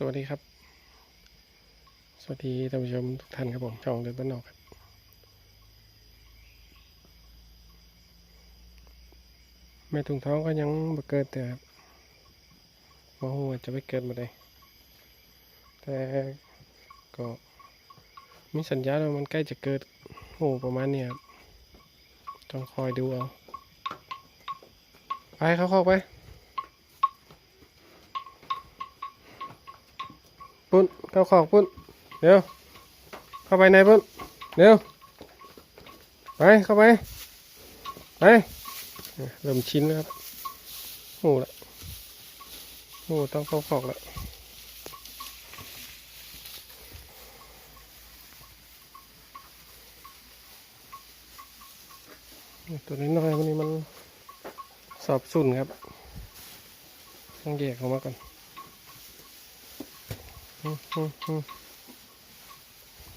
สวัสดีครับ สวัสดีท่านผู้ชมทุกท่านครับผมช่องเดินบ้านนอกครับ แม่ถุงท้องก็ยังบ่เกิดแต่ครับบ่ฮู้ว่าจะไปเกิดมาได้ แต่ก็มีสัญญาณว่ามันใกล้จะเกิดโอ้ประมาณนี้ครับต้องคอยดูเอา ไปเข้าเข้าไป ปุ้นเข้าขอกปุ้นเร็วเข้าไปในปุ้นเร็วไปเข้าไปไปเริ่มชินแล้วครับโอ้ละโอ้ต้องเข้าขอกแล้วตัวน้อยวันนี้มันสอบสุ่นครับต้องแยกออกมาก่อน เ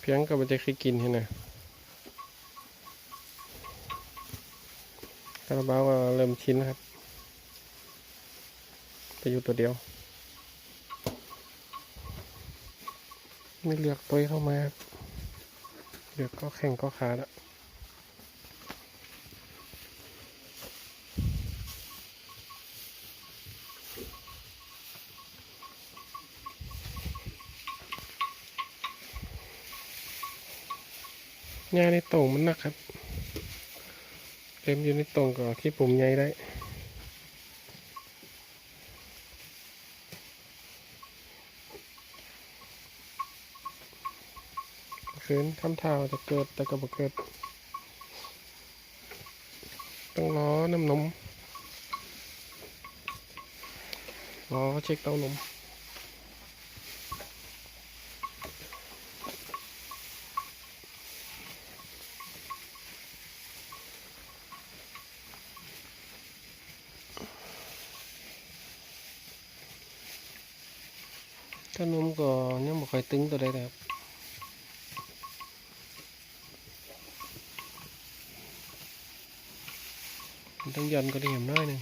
พียงก็มันจะเคยกินเห็นไหมคาราบาวก็เริ่มชินนะครับไปอยู่ตัวเดียว ไม่เลือกตัวเข้ามาเลือกก็แข่งก็ขาดอะ หญ้าในต่งมันหนักครับ เต็มอยู่ในต่งก็ขี้ปุ่มใหญ่ได้คืนคำเท้าจะเกิดแต่ก็บ่เกิด ต้องรอน้ำนมรอเช็คเต้านม ขนมก็ยังบ่ค่อยตึงตัวใดเลยครับมันต้องย่อนก็ได้เห็นน้อยหนึ่ง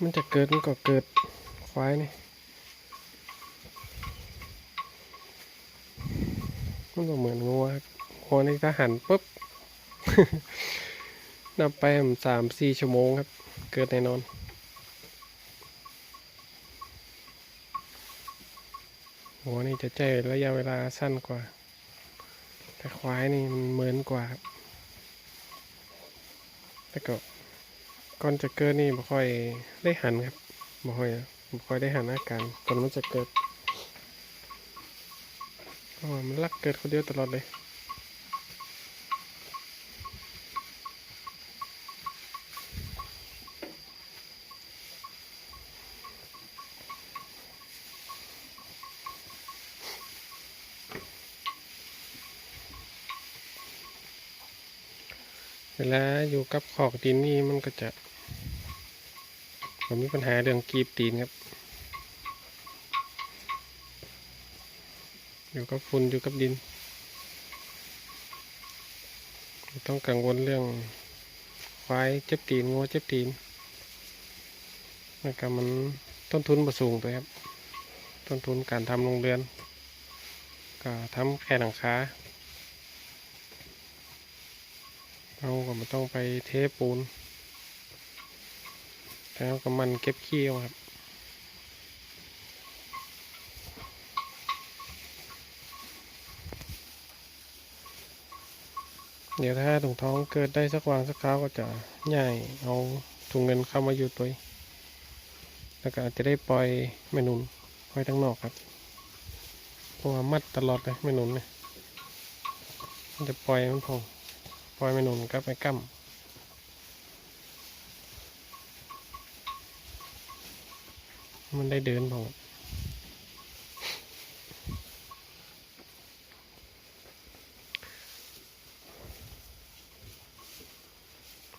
มันจะเกิดมันก็เกิดควายนี่มันก็เหมือนงัวครับงัวนี่ถ้าหันปุ๊บ นับไปสามสี่ชั่วโมงครับ เกิดแน่นอนหัวนี่จะใจระยะเวลาสั้นกว่า แต่ควายนี่มันเหมือนกว่าครับแล้วก็ก่อนจะเกิดนี่บ่ค่อยได้หันครับบ่ค่อยบ่ค่อยได้หันอาการก่อนมันจะเกิดเพราะว่ามันรักเกิดคนเดียวตลอดเลย เวลาอยู่กับขอกดินนี่มันก็จะผมมีปัญหาเรื่องกรีบตีนครับ อยู่กับฝุ่นอยู่กับดิน ต้องกังวลเรื่องควายเจ็บตีนงัวเจ็บตีนแล้วก็มันต้นทุนประสูงไปครับ ต้นทุนการทำโรงเรือน ก็ทำแค่หลังคา เราก็ไม่ต้องไปเทปูน แล้วก็มันเก็บขี้ครับเดี๋ยวถ้าถุงท้องเกิดได้สักวางสักคราวก็จะใหญ่เอาถุงเงินเข้ามาอยู่ตัวแล้วก็อาจจะได้ปล่อยแม่นุนไว้ทั้งนอกครับเพราะว่ามัดตลอดเลยแม่นุนเนี่ยมันจะปล่อยมันพอง ปล่อยไม่นุนกับไปกั้มมันได้เดินพอ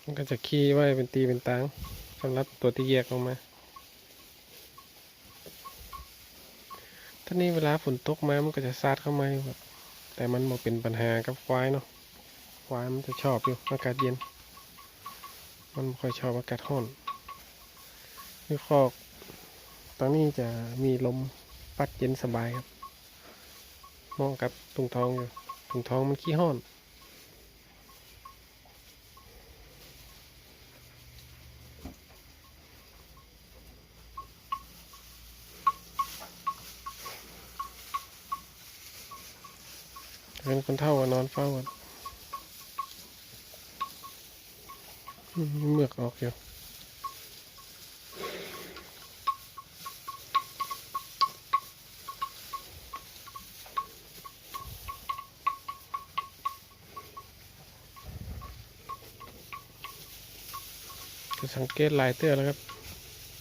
มันก็จะขี้ไว้เป็นตีเป็นตางสำหรับตัวที่แยกออกมาท่านี้เวลาฝนตกมา มันก็จะซาดเข้ามา แต่มันบ่เป็นปัญหากับควายเนาะ วายมันจะชอบอยู่อากาศเย็น มันบ่ค่อยชอบอากาศร้อนคือคอกตอนนี้จะมีลมพัดเย็นสบายครับมาะกับตุงทองอยู่ตุงทองมันขี้ห้อนเป็นคนเท่ากันนอนเฝ้ากันอืม เมือกออกอยู่จะสังเกตลายเตื้อแล้วครับ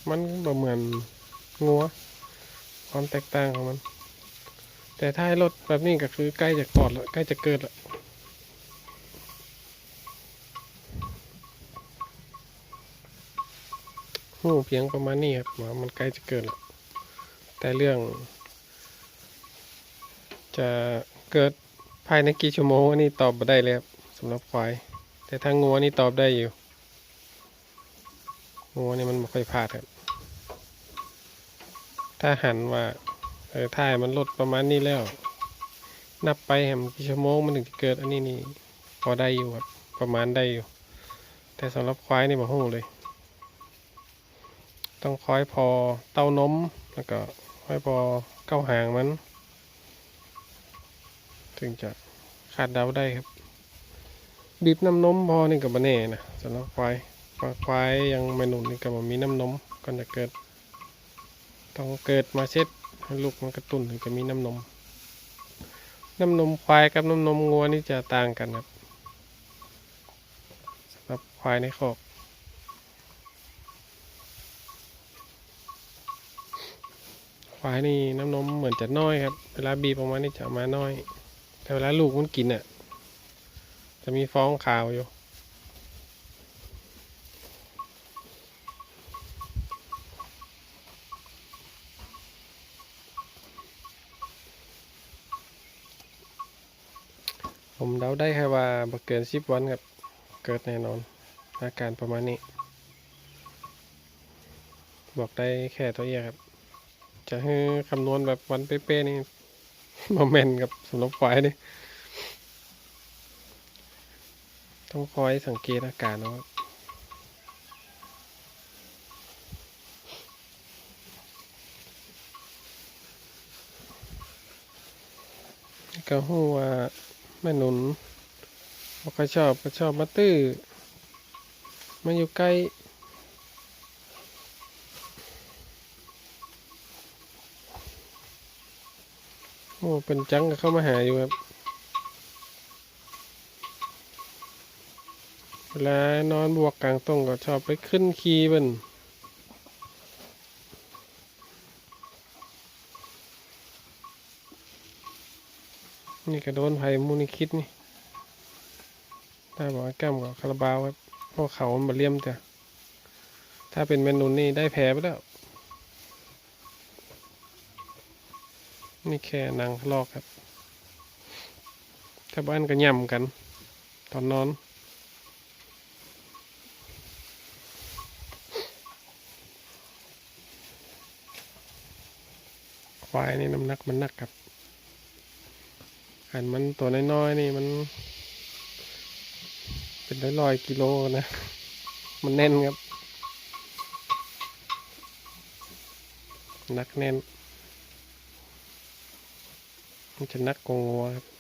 มันบ่เหมือนงัว ความแตกต่างของมัน แต่ถ้าให้รถแบบนี้ก็คือใกล้จะกอดแล้วใกล้จะเกิดแล้ว หูเพียงประมาณนี้ครับมันใกล้จะเกิดแล้วแต่เรื่อง จะเกิดภายในกี่ชั่วโมงนนี้ตอบไม่ได้เลยครับสำหรับควาย แต่ถ้างัวนี่ตอบได้อยู่งัวนี่มันไม่ค่อยพลาดครับ ถ้าหันว่าเออถ่ายมันลดประมาณนี้แล้ว นับไปแหมกี่ชั่วโมงมันถึงจะเกิดอันนี้นี่พอได้อยู่ครับประมาณได้อยู่ แต่สำหรับควายนี่บอกหูเลย ต้องคอยพอเต้านมแล้วก็คอยพอเก้าหางมัน ถึงจะคาดเดาได้ครับ บีบน้ำนมพอนี่กับบแน่นะสำหรับควายควายยังไม่หนุนนี่กับมีน้ำนมก่อนจะเกิด ต้องเกิดมาเช็ดให้ลูกมันกระตุ้นถึงจะมีน้ำนม น้ำนมควายกับน้ำนมงัวนี่จะต่างกันครับสำหรับควายในคอก ควายนี่น้ำนมเหมือนจะน้อยครับ เวลาบีบออกมานี่จะมาน้อย แต่เวลาลูกมันกินอะ จะมีฟองขาวอยู่ผมเดาได้แค่ว่าบเกินสิบวันครับเกิดแน่นอน อาการประมาณนี้ บอกได้แค่ตัวเองครับ จะให้คำนวณแบบวันเป๊ะๆนี่โมเมนกับสำหรับควายนี่ต้องคอยสังเกตอาการเนาะครับก็หู้ว่าแม่หนุนบอกเขาชอบก็ชอบมาตื้อมาอยู่ใกล้ เป็นจังก็เข้ามาหาอยู่ครับ เวลานอนบวกกลางตรงก็ชอบไปขึ้นคีย์เบิ่นนี่ก็โดนไผ่มูนิคิดนี่ถ้าบอกแก้มกับคาราบาวครับพราะเขามันมาเลี่ยมจ้ะถ้าเป็นเมนูนี่ได้แพ้ไปแล้ว นี่แค่นางลอกครับถ้าบ้านก็ย่ำกัน ตอนนอน ควายนี่น้ำหนักมันหนักครับอันมันตัวน้อยๆนี่มัน เป็นร้อยๆกิโลนะ มันแน่นครับนักแน่น จะนักกงงัวครับ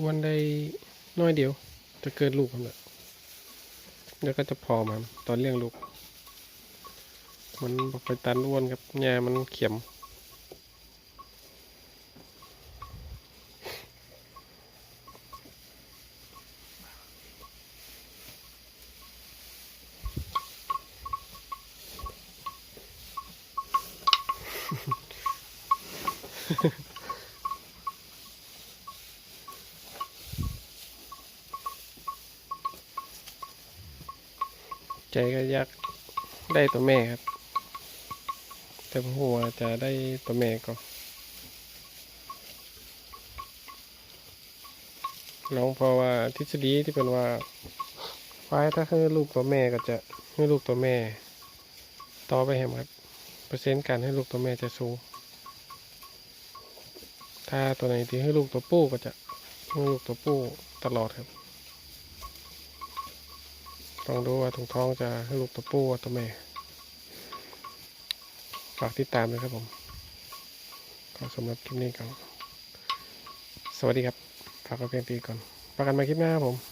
วันใดน้อยเดียว จะเกิดลูกครับเนี่ยแล้วก็จะพอมันตอนเลี้ยงลูก มันไปตันอ้วนครับแง่มันเข็ม ใจก็อยากได้ตัวแม่ครับ แต่ผมหัวจะได้ตัวแม่ก็ลองเพราะว่าทฤษฎีที่เป็นว่าควายถ้าให้ลูกตัวแม่ก็จะให้ลูกตัวแม่ ต่อไปให้ครับ เปอร์เซ็นต์การให้ลูกตัวแม่จะสูงถ้าตัวไหนที่ให้ลูกตัวผู้ก็จะให้ลูกตัวผู้ตลอดครับ ต้องดูว่าถุงท้องจะให้ลูกตัวผู้ว่าตัวแม่ฝากติดตามเลยครับผมก็สำหรับคลิปนี้ก็สวัสดีครับฝากเอาเพียงตีก่อนประกันมาคลิปหน้าครับผม